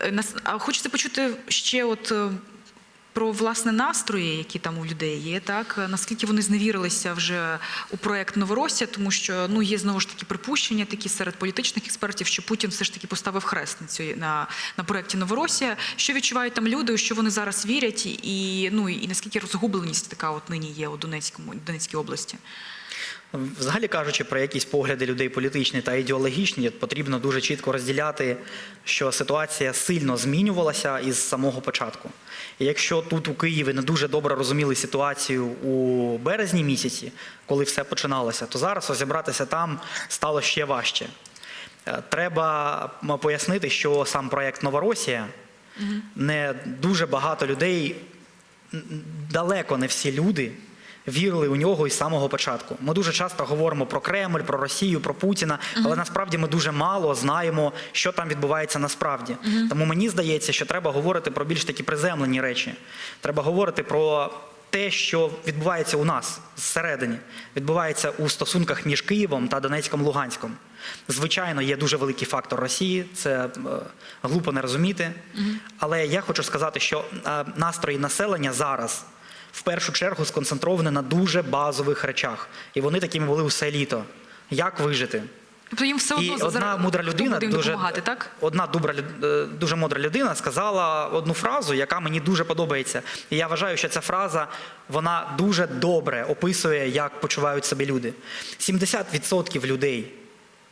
Е, А хочеться почути ще от. е, Про власне настрої, які там у людей є, так наскільки вони зневірилися вже у проект Новоросія, тому що ну є знову ж таки припущення такі серед політичних експертів, що Путін все ж таки поставив хрест на цій на, на проекті Новоросія. Що відчувають там люди, у що вони зараз вірять, і ну і наскільки розгубленість така от нині є у Донецькому Донецькій області? Взагалі кажучи про якісь погляди людей політичні та ідеологічні, потрібно дуже чітко розділяти, що ситуація сильно змінювалася із самого початку. І якщо тут у Києві не дуже добре розуміли ситуацію у березні місяці, коли все починалося, то зараз розібратися там стало ще важче. Е, Треба пояснити, що сам проект Новоросія не дуже багато людей далеко не всі люди вірили у нього із самого початку. Ми дуже часто говоримо про Кремль, про Росію, про Путіна, але насправді ми дуже мало знаємо, що там відбувається насправді. Тому мені здається, що треба говорити про більш такі приземлені речі. Треба говорити про. Те, що відбувається у нас зсередині, відбувається у стосунках між Києвом та Донецьком Луганськом. Звичайно, є дуже великий фактор Росії, це е, глупо не розуміти. Але я хочу сказати, що е, настрої населення зараз в першу чергу сконцентровані на дуже базових речах. І вони такими були усе літо. Як вижити? Тобто їм все І одна зараз- мудра людина дуже допомагати, так? одна добра е, дуже мудра людина сказала одну фразу, яка мені дуже подобається. І я вважаю, що ця фраза вона дуже добре описує, як почувають себе люди. 70% людей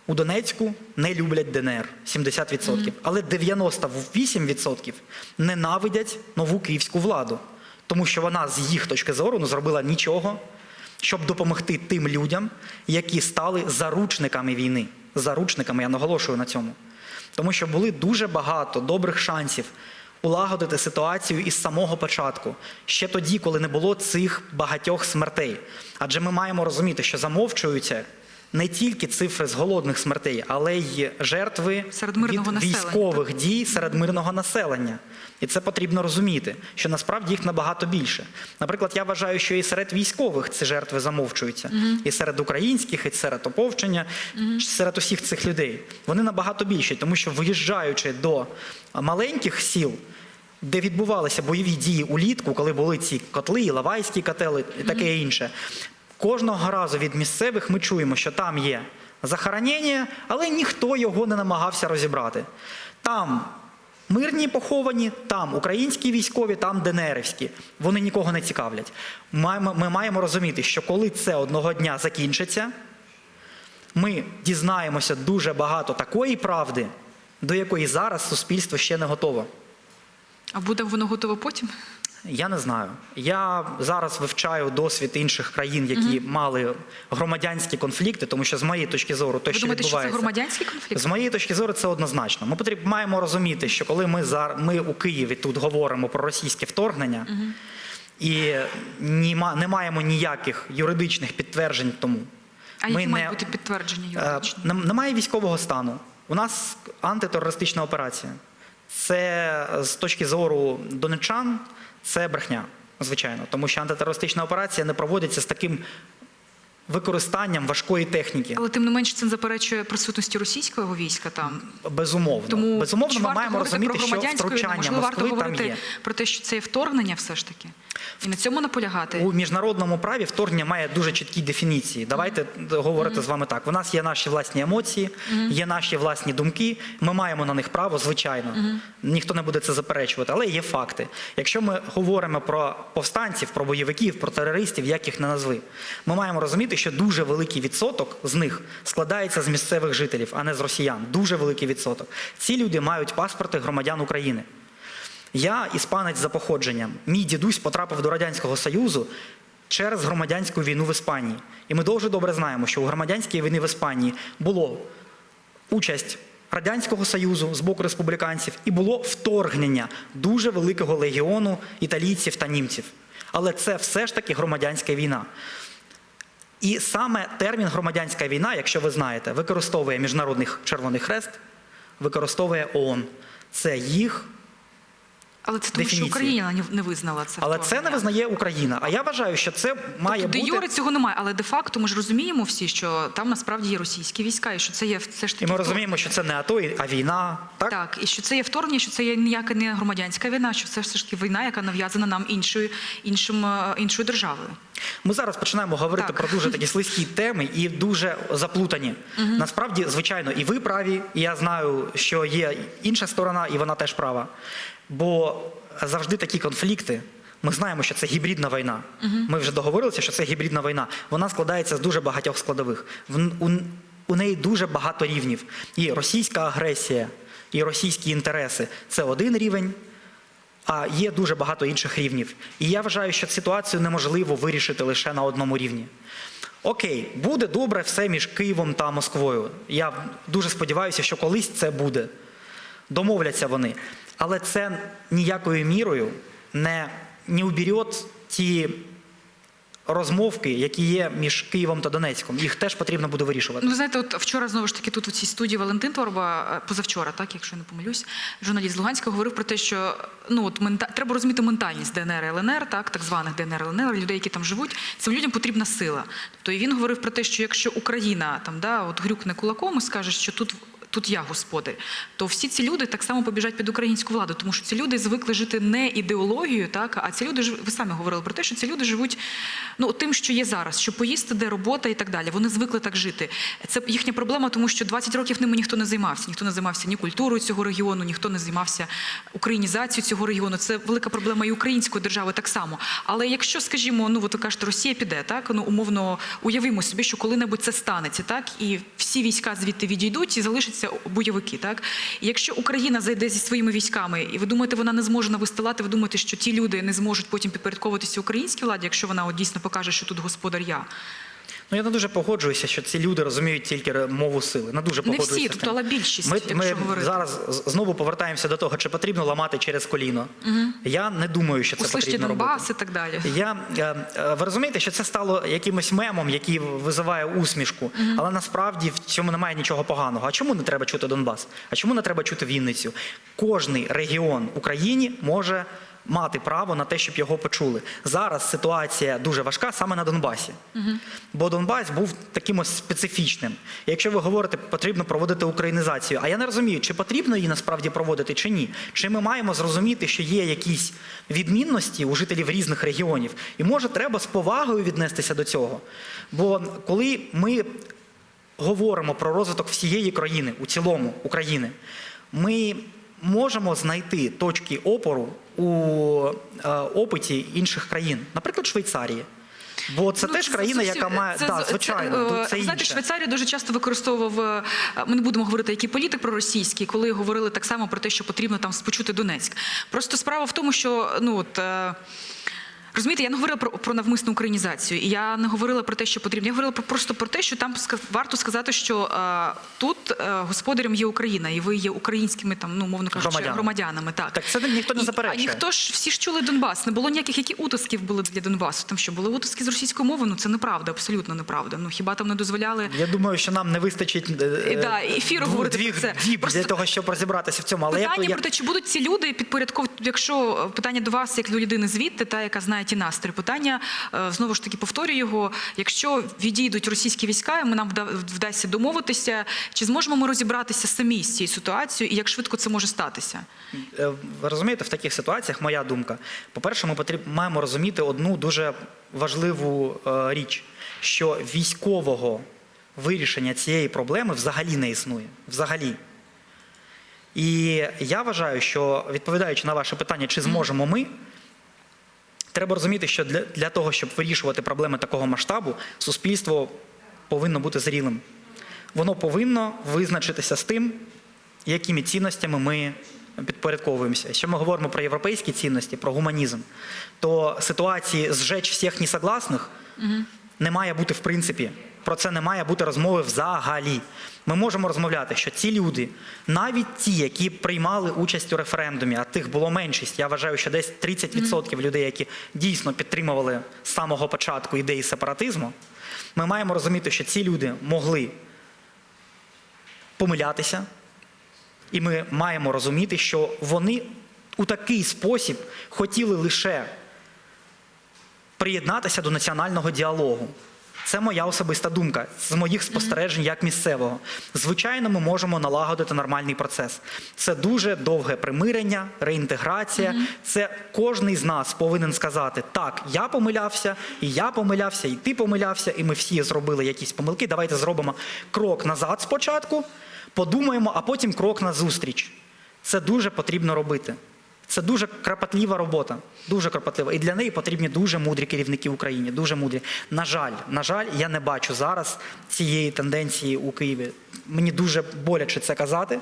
у Донецьку не люблять ДНР. 70%. Але 98% ненавидять нову київську владу, тому що вона з їх точки зору не зробила нічого щоб допомогти тим людям, які стали заручниками війни. Заручниками, я наголошую на цьому. Тому що були дуже багато добрих шансів улагодити ситуацію із самого початку, ще тоді, коли не було цих багатьох смертей. Адже ми маємо розуміти, що замовчуються не тільки цифри з голодних смертей, але й жертви Серед мирного від населення, військових дій серед мирного населення. І це потрібно розуміти, що насправді їх набагато більше. Наприклад, я вважаю, що і серед військових ці жертви замовчуються, і серед українських, і серед оповчення, серед усіх цих людей. Вони набагато більші, тому що виїжджаючи до маленьких сіл. Де відбувалися бойові дії улітку, коли були ці котли, Іловайські котели і таке інше. Кожного разу від місцевих ми чуємо, що там є захоронення, але ніхто його не намагався розібрати. Там мирні поховані, там українські військові, там ДНРівські. Вони нікого не цікавлять. Ми маємо розуміти, що коли це одного дня закінчиться, ми дізнаємося дуже багато такої правди, до якої зараз суспільство ще не готово. А буде воно готове потім? Я не знаю. Я зараз вивчаю досвід інших країн, які мали громадянські конфлікти, тому що з моєї точки зору, те, Ви що думаєте, що це відбувається, громадянський конфлікт? з моєї точки зору, це однозначно. Ми потріб, маємо розуміти, що коли ми зар, ми у Києві тут говоримо про російське вторгнення і німа, не маємо ніяких юридичних підтверджень тому. А які мають бути підтвердження Е, юридичні? нем- Немає військового стану. У нас антитерористична операція. Це з точки зору донечан, це брехня, звичайно, тому що антитерористична операція не проводиться з таким використанням важкої техніки. Але тим не менш це не заперечує присутності російського війська там. Безумовно, Тому безумовно, ми варто маємо розуміти, що втручання Можливо, варто Москви там є. про те, що це є вторгнення, все ж таки, і на цьому наполягати. У міжнародному праві вторгнення має дуже чіткі дефініції. Давайте говорити з вами так. У нас є наші власні емоції, є наші власні думки. Ми маємо на них право, звичайно. Ніхто не буде це заперечувати, але є факти. Якщо ми говоримо про повстанців, про бойовиків, про терористів, як їх не назви, ми маємо розуміти, що дуже великий відсоток з них складається з місцевих жителів, а не з росіян. Дуже великий відсоток. Ці люди мають паспорти громадян України. Я іспанець за походженням. Мій дідусь потрапив до Радянського Союзу через громадянську війну в Іспанії. І ми дуже добре знаємо, що у громадянській війні в Іспанії було участь Радянського Союзу з боку республіканців і було вторгнення дуже великого легіону італійців та німців. Але це все ж таки громадянська війна. І саме термін громадянська війна, якщо ви знаєте, використовує Міжнародний Червоний Хрест, використовує ООН. Це їх Але це тому, що. Україна не- визнала це. Але це не визнає Україна. А я вважаю, що це має Тобто, де. Юри цього немає, але де-факто ми ж розуміємо всі, що там насправді є російські війська, і що це є все ж таки І ми розуміємо, що це не АТО, а війна. Так? Так, і що це є вторгнення, що це є ніяка не громадянська війна, що це все ж таки війна, яка нав'язана нам іншою, іншим, е, іншою державою. Ми зараз починаємо говорити Так. про дуже такі слизькі теми і дуже заплутані. Насправді, звичайно, і ви праві, і я знаю, що є інша сторона, і вона теж права. Бо завжди такі конфлікти. Ми знаємо, що це гібридна війна. Ми вже договорилися, що це гібридна війна. Вона складається з дуже багатьох складових. В- У, у неї дуже багато рівнів. І російська агресія, і російські інтереси це один рівень. А є дуже багато інших рівнів. І я вважаю, що ситуацію неможливо вирішити лише на одному рівні. Окей, буде добре все між Києвом та Москвою. Я дуже сподіваюся, що колись це буде. Домовляться вони. Але це ніякою мірою не, не уберет ті розмовки, які є між Києвом та Донецьком. Їх теж потрібно буде вирішувати. Ну, ви знаєте, от вчора знову ж таки тут у цій студії Валентин Торба, е, позавчора, так, якщо я не помилюсь, журналіст Луганська говорив про те, що ну от мента... треба розуміти ментальність ДНР і ЛНР, так, так званих ДНР і ЛНР, людей, які там живуть. Цим людям потрібна сила. Тобто і він говорив про те, що якщо Україна там да, от грюкне кулаком і скаже, що тут. Тут я господар, то всі ці люди так само побіжать під українську владу, тому що ці люди звикли жити не ідеологією, так а ці люди ви самі говорили про те, що ці люди живуть ну тим, що є зараз, що поїсти, де робота і так далі. Вони звикли так жити. Це їхня проблема, тому що 20 років ними ніхто не займався. Ніхто не займався ні культурою цього регіону, ніхто не займався українізацією цього регіону. Це велика проблема і української держави так само. Але якщо, скажімо, ну от ви кажете, Росія піде, так ну умовно уявимо собі, що коли-небудь це станеться, так і всі війська звідти відійдуть і залишаться бойовики. Так якщо Україна зайде зі своїми військами, і ви думаєте, вона не зможе навести лад, ви думаєте, що ті люди не зможуть потім підпорядковуватися українській владі, якщо вона от дійсно покаже, що тут господар я. Ну я не дуже погоджуюся, що ці люди розуміють тільки мову сили. Не дуже Не всі, тобто, але більшість, Ми, якщо ми говорити. зараз знову повертаємося до того, чи потрібно ламати через коліно. Я не думаю, що це Услышьте потрібно робити. І так далі. Я, е, е, ви розумієте, що це стало якимось мемом, який визиває усмішку, але насправді в цьому немає нічого поганого. А чому не треба чути Донбас? А чому не треба чути Вінницю? Кожний регіон в Україні може мати право на те, щоб його почули. Зараз ситуація дуже важка саме на Донбасі, бо Донбас був таким ось специфічним. Якщо ви говорите, потрібно проводити українізацію. А я не розумію, чи потрібно її насправді проводити, чи ні. Чи ми маємо зрозуміти, що є якісь відмінності у жителів різних регіонів, і може треба з повагою віднестися до цього. Бо коли ми говоримо про розвиток всієї країни, у цілому України, ми можемо знайти точки опору у е, опиті інших країн, наприклад, Швейцарії. Бо це Ну, теж країна, зовсім- яка має це- да, звичайно, Це, це знаєте. Швейцарія дуже часто використовував. е, Ми не будемо говорити, який політик проросійський, коли говорили так само про те, що потрібно там спочути Донецьк. Просто справа в тому, що ну от. Розумієте, я не говорила про, про навмисну українізацію, і я не говорила про те, що потрібно. Я говорила про, просто про те, що там варто сказати, що е, тут е, господарем є Україна, і ви є українськими там, ну мовно кажучи, Громадянами. громадянами. Так, Так це ніхто не І- заперечує. А ніхто ж всі ж чули Донбас. Не було ніяких, які утиски були для Донбасу. Там що були утиски з російської мови? Ну це неправда, абсолютно неправда. Ну хіба там не дозволяли Я думаю, що нам не вистачить е, І, да, ефіру говорити дві про це. діб Просто для того, щоб розібратися в цьому. Але питання я, про те, чи будуть ці люди підпорядковувати, якщо питання до вас, як до людини звідти, та яка знає ті настрої. Питання е, знову ж таки повторюю його. Якщо відійдуть російські війська, і нам вдасться домовитися, чи зможемо ми розібратися самі з цією ситуацією, і як швидко це може статися? Е, Ви розумієте, в таких ситуаціях моя думка. По-перше, ми потріб, маємо розуміти одну дуже важливу е, річ, що військового вирішення цієї проблеми взагалі не існує. Взагалі. І я вважаю, що відповідаючи на ваше питання, чи зможемо ми, треба розуміти, що для, для того, щоб вирішувати проблеми такого масштабу, суспільство повинно бути зрілим. Воно повинно визначитися з тим, якими цінностями ми підпорядковуємося. Якщо ми говоримо про європейські цінності, про гуманізм, то ситуації зжечь всіх несогласних не має бути в принципі. Про це не має бути розмови взагалі. Ми можемо розмовляти, що ці люди, навіть ті, які приймали участь у референдумі, а тих було меншість, я вважаю, що десь 30% людей, які дійсно підтримували з самого початку ідеї сепаратизму, ми маємо розуміти, що ці люди могли помилятися, і ми маємо розуміти, що вони у такий спосіб хотіли лише приєднатися до національного діалогу. Це моя особиста думка з моїх спостережень як місцевого. Звичайно, ми можемо налагодити нормальний процес. Це дуже довге примирення, реінтеграція. Це кожний з нас повинен сказати: так, я помилявся, і я помилявся, і ти помилявся, і ми всі зробили якісь помилки. Давайте зробимо крок назад спочатку, подумаємо, а потім крок назустріч. Це дуже потрібно робити. Це дуже кропотлива робота, дуже кропотлива. І для неї потрібні дуже мудрі керівники в Україні. Дуже мудрі. На жаль, на жаль, я не бачу зараз цієї тенденції у Києві. Мені дуже боляче це казати,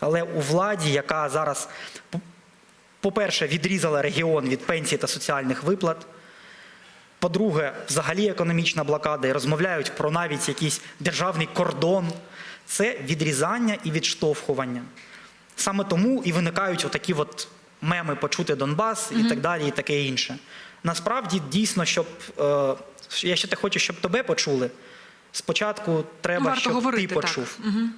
але у владі, яка зараз, по- по-перше, відрізала регіон від пенсій та соціальних виплат. По-друге, взагалі економічна блокада і розмовляють про навіть якийсь державний кордон. Це відрізання і відштовхування. Саме тому і виникають отакі от меми почути Донбас і так далі, і таке інше. Насправді, дійсно, щоб я ще ти хочеш, щоб тебе почули, спочатку треба, варто щоб говорити, ти так. почув. Мгм.